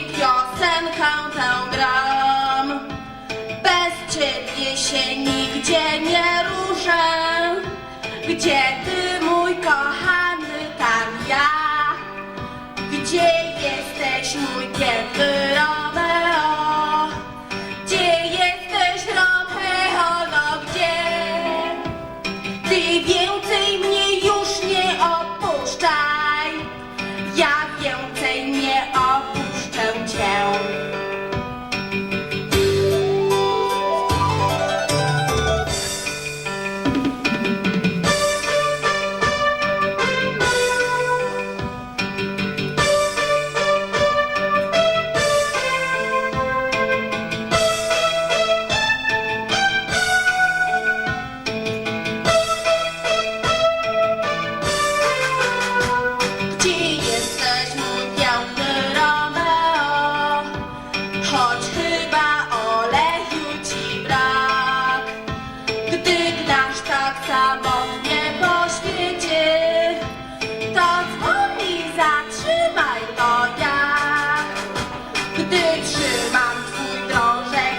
tę gram. Bez ciebie się nigdzie nie ruszę. Gdzie ty, mój kochany, tam ja. Gdzie jesteś, mój piękny Romeo? Gdzie jesteś, Romeo, no gdzie? Ty więcej Gdy trzymam twój drążek